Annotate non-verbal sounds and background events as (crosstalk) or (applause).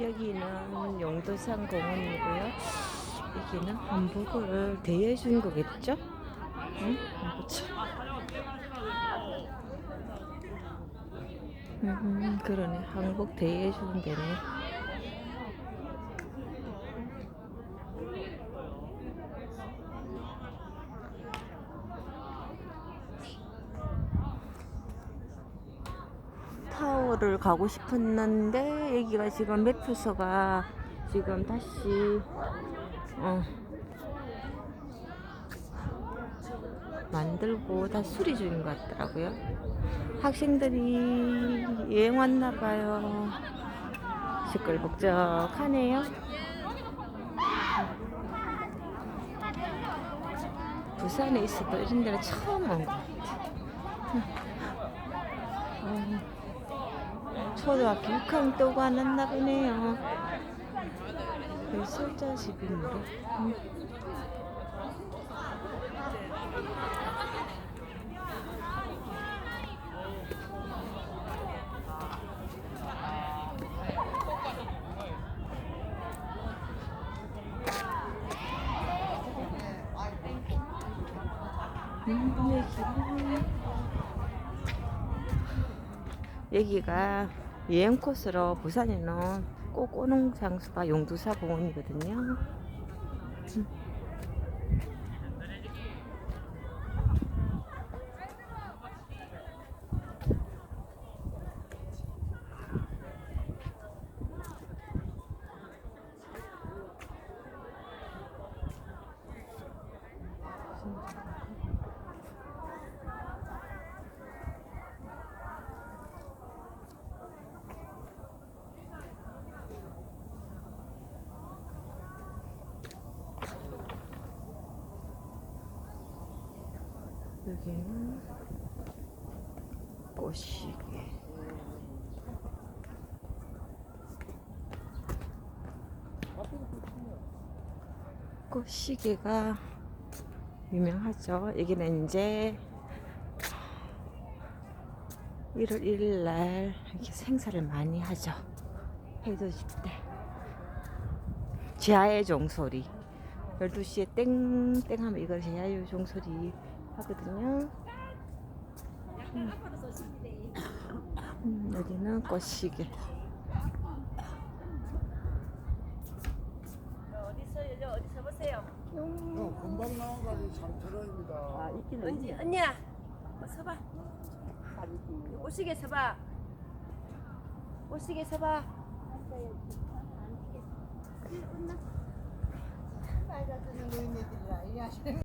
여기는 용도산 공원이고요. 여기는 한복을 대여해 준 거겠죠? 응? 그렇죠. 음, 그러네. 한복 대여해 주는 데네. 타워를 가고 싶었는데 여기가 지금 매표소가 지금 다시 어 만들고 다시 수리 중인 것 같더라고요. 학생들이 여행 왔나 봐요. 시끌벅적하네요. 부산에 있어도 이런 데는 처음 온 것 같아. (laughs) 어, 초등학교 6학년 또안 왔나 보네요. 여기 술자 집인데. 음. 음, 여기. 여기가 여행 코스로 부산에는 꼭 오는 장소가 용두사 공원이거든요. 음. 여기는 꽃시계. 꽃시계가 유명하죠. 여기는 이제 1월 1일 날 이렇게 생사를 많이 하죠. 해돋이 때. 지하의 종소리. 12시에 땡땡 하면 이걸 지하의 종소리 하거든요. 음. 음, 여기는 꽃시계. 어디서 여자 어디 서보세요. 어, 금방. 아, 있긴 언니 언니야, 어, 서봐. 오시게 서봐. 오시게 서봐. 빨갛게 노인네들이라 이해하시는